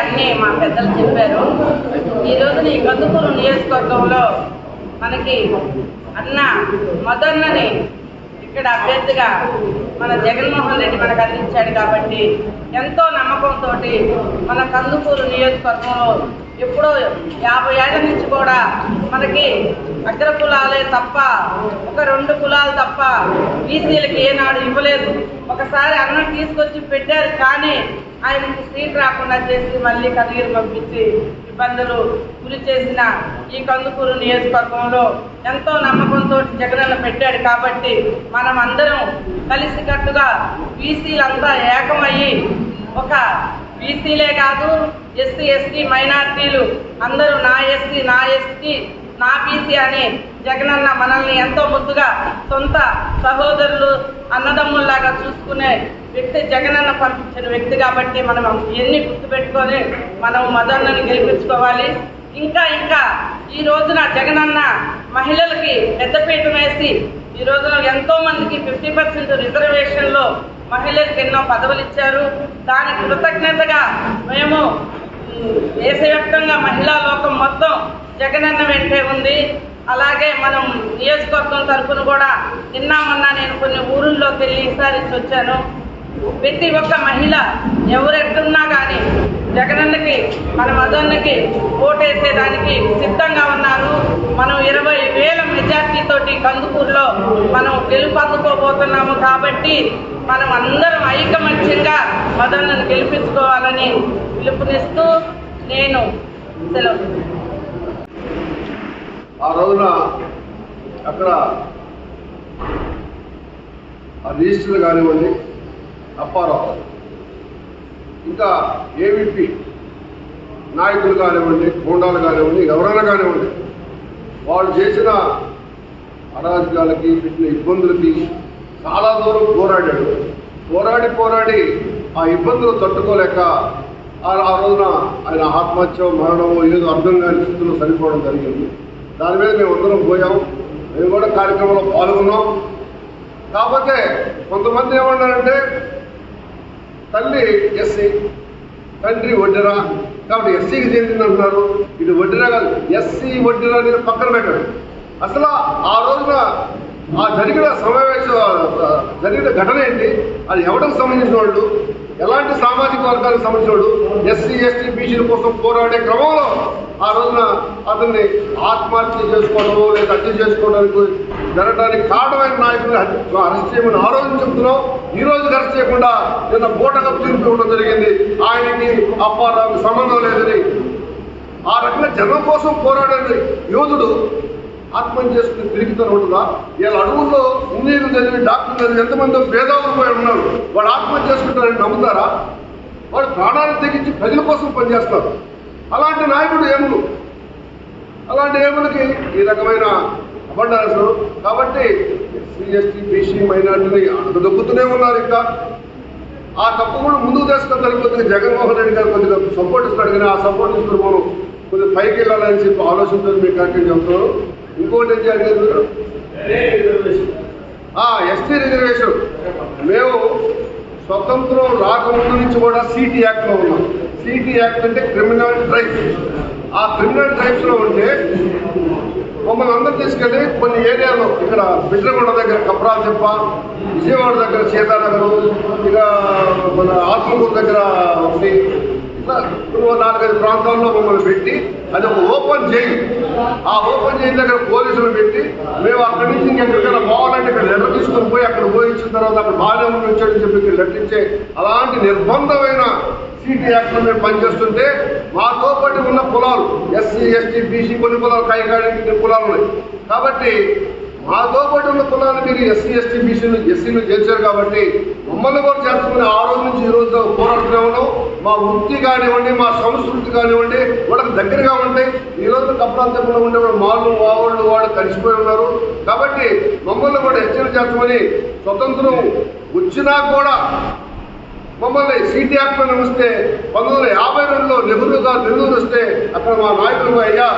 అన్ని అన్నీ మా పెద్దలు చెప్పారు. ఈ రోజున ఈ కందుకూరు నియోజకవర్గంలో మనకి అన్న మదన్నని ఇక్కడ అభ్యర్థిగా మన జగన్మోహన్ రెడ్డి మనకు అందించాడు కాబట్టి ఎంతో నమ్మకంతో మన కందుకూరు నియోజకవర్గంలో ఎప్పుడో యాభై ఏళ్ళ నుంచి కూడా మనకి అగ్ర కులాలే తప్ప ఒక రెండు కులాలు తప్ప బీసీలకి ఏనాడు ఇవ్వలేదు. ఒకసారి అన్నం తీసుకొచ్చి పెట్టారు కానీ ఆయనకి సీట్ రాకుండా చేసి మళ్ళీ కదిగిరి పంపించి ఇబ్బందులు గురి చేసిన ఈ కందుకూరు నియోజకవర్గంలో ఎంతో నమ్మకంతో జగనన్న పెట్టాడు కాబట్టి మనం అందరం కలిసికట్టుగా బీసీలంతా ఏకమయ్యి ఒక బీసీలే కాదు ఎస్సీ ఎస్టీ మైనార్టీలు అందరూ నా ఎస్సీ నా ఎస్టీ నా బీసీ అని జగనన్న మనల్ని ఎంతో ముద్దుగా సొంత సహోదరులు అన్నదమ్ముల్లాగా చూసుకునే వ్యక్తి జగనన్న పంపించిన వ్యక్తి కాబట్టి మనం ఎన్ని గుర్తుపెట్టుకొని మనం మదన్నని గెలిపించుకోవాలి. ఇంకా ఇంకా ఈ రోజున జగనన్న మహిళలకి పెద్దపీట వేసి ఈ రోజున ఎంతో మందికి ఫిఫ్టీ పర్సెంట్ రిజర్వేషన్లో మహిళలకు ఎన్నో పదవులు ఇచ్చారు. దానికి కృతజ్ఞతగా మేము దేశవ్యాప్తంగా మహిళా లోకం మొత్తం జగనన్న వెంటే ఉంది. అలాగే మనం నియోజకవర్గం తరఫున కూడా నిన్న మొన్న నేను కొన్ని ఊరుల్లోకి వెళ్ళి ఈసారి వచ్చాను. ప్రతి ఒక్క మహిళ ఎవరెట్టున్నా కానీ జగనన్నకి మన మదన్నకి ఓటేసేదానికి సిద్ధంగా ఉన్నారు. మనం ఇరవై వేల మెజార్టీతోటి కందుకూరులో మనం గెలుపు అందుకోబోతున్నాము కాబట్టి మనం అందరం ఐకమత్యంగా మదన్నను గెలిపించుకోవాలని పిలుపునిస్తూ నేను సెలవు ఆ రోజున అక్కడ ఆ కానివ్వండి అప్పారావు. ఇంకా ఏవిపి నాయకులు కానివ్వండి కోండాలు కానివ్వండి ఎవరైనా కానివ్వండి వాళ్ళు చేసిన అరాజకాలకి పెట్టిన ఇబ్బందులకి చాలా దూరం పోరాడాడు. పోరాడి పోరాడి ఆ ఇబ్బందులు తట్టుకోలేక ఆ రోజున ఆయన ఆత్మహత్య మరణమో ఏదో అర్థం కాని స్థితిలో చనిపోవడం జరిగింది. దాని మీద మేము అందరం పోయాం. మేము కూడా కార్యక్రమంలో పాల్గొన్నాం. కాకపోతే కొంతమంది ఏమన్నారంటే తల్లి ఎస్సీ తండ్రి వడ్డెరా. కాబట్టి ఎస్సీకి చెందింది అంటున్నారు? ఇది వడ్డెరా కాదు ఎస్సీ వడ్డెరా అనేది పక్కన పెట్టాడు. అసలు ఆ రోజున ఆ జరిగిన సమావేశం జరిగిన ఘటన ఏంటి? అది ఎవరికి సంబంధించిన వాళ్ళు? ఎలాంటి సామాజిక వర్గానికి సంబంధించిన వాళ్ళు? ఎస్సీ ఎస్టీ బీసీల కోసం పోరాడే క్రమంలో ఆ రోజున అతన్ని ఆత్మహత్య చేసుకోవడము లేదా హత్య చేసుకోవడానికి జరగడానికి కారణమైన నాయకులు అరెస్ట్ చేయమని ఆ రోజు చెప్తున్నాం. ఈ రోజు అరెస్ట్ చేయకుండా నిన్న బోటగా తీర్పు ఇవ్వడం జరిగింది. ఆయనకి అప్పారావుకి సంబంధం లేదని. ఆ రకంగా జనం కోసం పోరాడేది యోధుడు ఆత్మహత్య చేసుకుని తిరిగితనం ఉంటుందా వీళ్ళ అడవుల్లో ఇంజనీర్లు చదివి డాక్టర్ చదివి ఎంతమంది భేదాలు పోయి ఉన్నారు. వాళ్ళు ఆత్మహత్య చేసుకుంటారని నమ్ముతారా? వాళ్ళు ప్రాణాలు తెగించి ప్రజల కోసం పనిచేస్తారు. అలాంటి నాయకుడు ఏములు అలాంటి ఏములకి ఈ రకమైన అబండాల్సిన కాబట్టి ఎస్సీ ఎస్టీ బీసీ మైనార్టీని అడగదొక్కుతూనే ఉన్నారు ఇంకా. ఆ తప్పు కూడా ముందుకు తీసుకొని సరిపోతుంది జగన్మోహన్ రెడ్డి గారు కొద్దిగా సపోర్ట్ ఇస్తున్నాడు కానీ ఆ సపోర్ట్ ఇస్తున్న మనం కొద్దిగా పైకి వెళ్ళాలని చెప్పి ఆలోచనతో మీకు కాకి చెప్తున్నాను ఇంకోటి ఏం జరిగేది ఎస్టీ రిజర్వేషన్ మేము స్వతంత్రం రాకముందు నుంచి కూడా సిటీ యాక్ట్లో ఉన్నాం. సిటీ యాక్ట్ అంటే క్రిమినల్ ట్రైబ్స్ ఆ క్రిమినల్ ట్రైబ్స్లో ఉంటే మమ్మల్ని అందరూ తీసుకెళ్ళి కొన్ని ఏరియాలో ఇక్కడ బిడ్రగొండ దగ్గర కప్రాల చెప్ప విజయవాడ దగ్గర సీతానగర్ ఇక మన ఆత్మకూరు దగ్గర ఉంది నాలుగైదు ప్రాంతాల్లో మమ్మల్ని పెట్టి అది ఒక ఓపెన్ జైలు. ఆ ఓపెన్ జైలు దగ్గర పోలీసులు పెట్టి మేము అక్కడి నుంచి ఇంకెక్కడికైనా పోవాలంటే ఇక్కడ లెటర్ తీసుకొని పోయి అక్కడ పోయించిన తర్వాత అక్కడ బాగానే ఉండి వచ్చాడని చెప్పి ఇక్కడ లెటర్ ఇచ్చే అలాంటి నిర్బంధమైన సిటీ యాక్ట్ మేము పనిచేస్తుంటే మాతో పాటు ఉన్న కులాలు ఎస్సీ ఎస్టీ బీసీ కొన్ని కులాలు కైకాడి కులాలు ఉన్నాయి. కాబట్టి మాతో పాటు ఉన్న కులాలు మీరు ఎస్సీ ఎస్టీ బీసీలు ఎస్సీలు చేర్చారు కాబట్టి మమ్మల్ని కూడా చేర్చుకుని ఆ రోజు నుంచి ఈ రోజు పోరాడుతూనే ఉన్నాం. మా వృత్తి కానివ్వండి మా సంస్కృతి కానివ్వండి వాళ్ళకి దగ్గరగా ఉంటాయి ఈరోజు రోజు కప్రాంతంలో ఉండే వాళ్ళు మాలు మావాళ్ళు వాళ్ళు కలిసిపోయి ఉన్నారు. కాబట్టి మమ్మల్ని కూడా హెచ్చరిక చేస్తామని స్వతంత్రం వచ్చినా కూడా మమ్మల్ని సిటీ యాక్ట్ వస్తే పంతొమ్మిది వందల యాభై రెండులో నెహ్రూ గారు నెల్లూరు వస్తే అక్కడ మా నాయకులు అయ్యా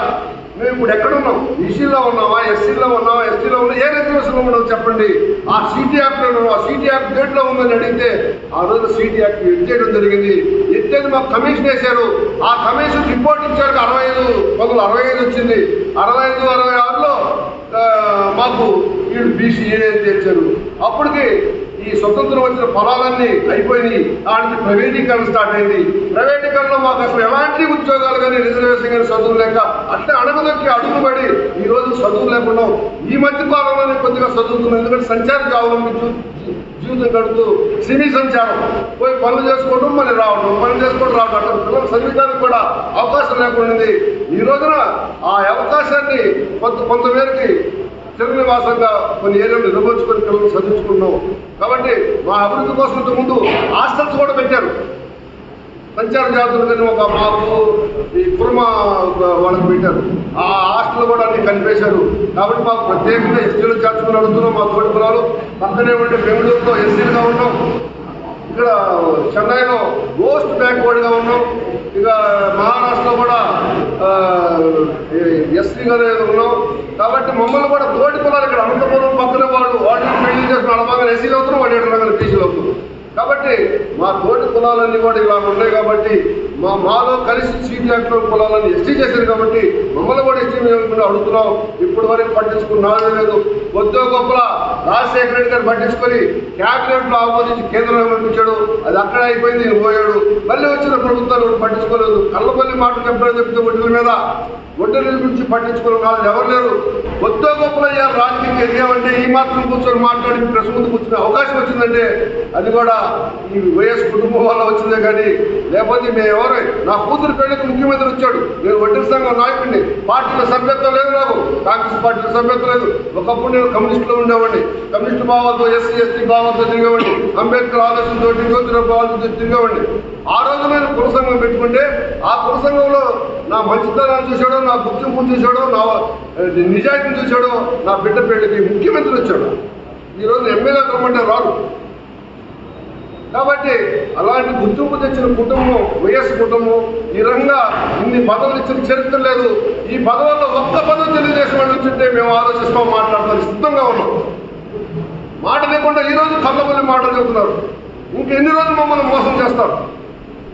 మేము ఇప్పుడు ఎక్కడున్నాం ఈసీలో ఉన్నావా? ఉన్నామా ఎస్సీలో ఉన్నావా? ఎస్టీలో ఉన్నా ఏ రిజర్వేషన్లో ఉన్నావు చెప్పండి. ఆ సిటీ యాక్ట్లో ఉన్నావు ఆ సిటీ యాక్ట్ డేట్లో ఉందని అడిగితే ఆ రోజు సిటీ యాక్ట్ ఎత్తేయడం జరిగింది. ఎత్తేది మాకు కమిషన్ వేశారు. ఆ కమిషన్ రిపోర్ట్ ఇచ్చారు. అరవై ఐదు వందల అరవై ఐదు వచ్చింది. అరవై ఐదు అరవై ఆరులో మాకు వీళ్ళు బీసీ అని తెచ్చారు అప్పటికి ఈ స్వతంత్రం వచ్చిన ఫలాలన్నీ అయిపోయినాయి. దానికి ప్రైవేటీకరణ స్టార్ట్ అయింది. ప్రైవేటీకరణలో మాకు అసలు ఎలాంటి కానీ రిజర్వేషన్ కానీ చదువు లేక అట్లా అడగదొక్కి అడుగుబడి ఈ రోజు చదువు లేకుండా ఈ మధ్య కాలంలోనే కొద్దిగా చదువుతున్నాం ఎందుకంటే సంచారం కావాలని జీవితం గడుపుతూ సినీ సంచారం. పోయి పనులు చేసుకోవడం మళ్ళీ రావడం పనులు చేసుకోవడం రావడం. అట్లా పిల్లలు చదివించడానికి కూడా అవకాశం లేకుండా ఉంది. ఈ రోజున ఆ అవకాశాన్ని కొంత కొంతమేరకి నివాసంగా కొన్ని ఏరియాలు నిర్వహించుకొని పిల్లలు చదివించుకుంటున్నాం. కాబట్టి మా అభివృద్ధి కోసం ఇంతకుముందు హాస్టల్స్ కూడా పెట్టారు. సంచార జాతులు కానీ ఒక మాకు ఈ కుర్మ వాళ్ళకి పెట్టారు. ఆ హాస్టల్ కూడా అన్ని కనిపేశారు. కాబట్టి మాకు ప్రత్యేకంగా ఎస్టీలు చేర్చుకుని అడుగుతున్నాం మా తోటి కులాలు పక్కనే ఉండే బెంగళూరులో ఎస్సీలుగా ఉన్నాం. ఇక్కడ చెన్నైలో మోస్ట్ బ్యాక్వర్డ్గా ఉన్నాం. ఇక మహారాష్ట్రలో కూడా ఎస్సీగానే ఉన్నాం. కాబట్టి మమ్మల్ని కూడా తోటి కులాలు ఇక్కడ అనంతపురం పక్కనే వాళ్ళు వాటిని పెళ్ళి చేసిన నడవగా ఎస్సీలు అవుతున్నారు వాళ్ళు ఏడు పీసీలు అవుతున్నారు. కాబట్టి మా తోటి కులాలన్నీ కూడా ఇలా ఉన్నాయి కాబట్టి మా మాలో కలిసి సీట్ కులాలని ఎస్టీ చేశారు కాబట్టి మమ్మల్ని కూడా ఎస్టీ చేయకుండా అడుగుతున్నాం. ఇప్పటి వరకు పట్టించుకున్నాడు లేదు. కొద్దిగా గొప్పల రాజశేఖర రెడ్డి గారు పట్టించుకొని క్యాబినెట్లో ఆమోదించి కేంద్రంలో పంపించాడు అది అక్కడ అయిపోయింది పోయాడు. మళ్ళీ వచ్చిన ప్రభుత్వాలు కూడా పట్టించుకోలేదు. కళ్ళపల్లి మాట చెప్పడం చెప్తే ఒడ్డుల మీద ఒడ్డుల గురించి పట్టించుకున్న వాళ్ళు ఎవరు లేరు. కొత్త గొప్పలు అయ్యారు రాజకీయ ఎదిగామంటే ఈ మాత్రం కూర్చొని మాట్లాడి ప్రెస్ ముందు కూర్చునే అవకాశం వచ్చిందంటే అది కూడా ఈ వైఎస్ కుటుంబం వల్ల వచ్చిందే కానీ లేకపోతే మేము ఎవరు నా కూతురు పెళ్ళికి ముఖ్యమంత్రి వచ్చాడు. నేను ఒంటరి సంఘం నాయకుడిని. పార్టీలో సభ్యత్వం లేదు నాకు. కాంగ్రెస్ పార్టీలో సభ్యత్వం లేదు. ఒకప్పుడు నేను కమ్యూనిస్టులో ఉండేవాడిని. కమ్యూనిస్టు భావాలతో ఎస్సీ ఎస్టీ భావాలతో తిరిగేవాడిని. అంబేద్కర్ ఆలోచనతో జ్యోతిరావు భావాలతో తిరిగేవాడిని. ఆ రోజు నేను కుల సంఘం పెట్టుకుంటే ఆ కుల సంఘంలో నా మంచితనాన్ని చూశాడో నా గుర్తింపు చూశాడో నా నిజాయితీని చూశాడో నా బిడ్డ పెళ్ళికి ముఖ్యమంత్రి వచ్చాడు. ఈరోజు ఎమ్మెల్యే రమ్మంటే రాడు. కాబట్టి అలాంటి గుర్తింపు తెచ్చిన కుటుంబం వైఎస్ కుటుంబం ఈ రంగా ఇన్ని పదవులు ఇచ్చిన చరిత్ర లేదు. ఈ పదవుల్లో ఒక్క పదవి తెలుగుదేశం వాళ్ళు వచ్చింటే మేము ఆలోచిస్తాం మాట్లాడతాం సిద్ధంగా ఉన్నాం. మాట లేకుండా ఈ రోజు కళ్ళబల్లి మాటలు చెబుతున్నారు. ఇంకెన్ని రోజులు మమ్మల్ని మోసం చేస్తారు?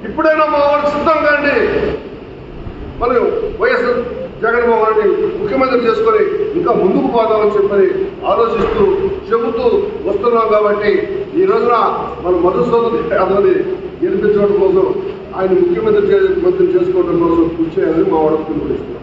ఇప్పుడైనా మా వాళ్ళు సిద్ధంగా అండి మనం వైఎస్ జగన్మోహన్ రెడ్డి ముఖ్యమంత్రి చేసుకొని ఇంకా ముందుకు పోదామని చెప్పని ఆలోచిస్తూ చెబుతూ వస్తున్నాం కాబట్టి ఈ రోజున మన మధుసూదన్ యాదవ్ని గెలిపించడం కోసం ఆయన ముఖ్యమంత్రి చే- మంత్రి చేసుకోవడం కోసం కృషి చేయాలని మా వాడు పిలుపునిస్తున్నాం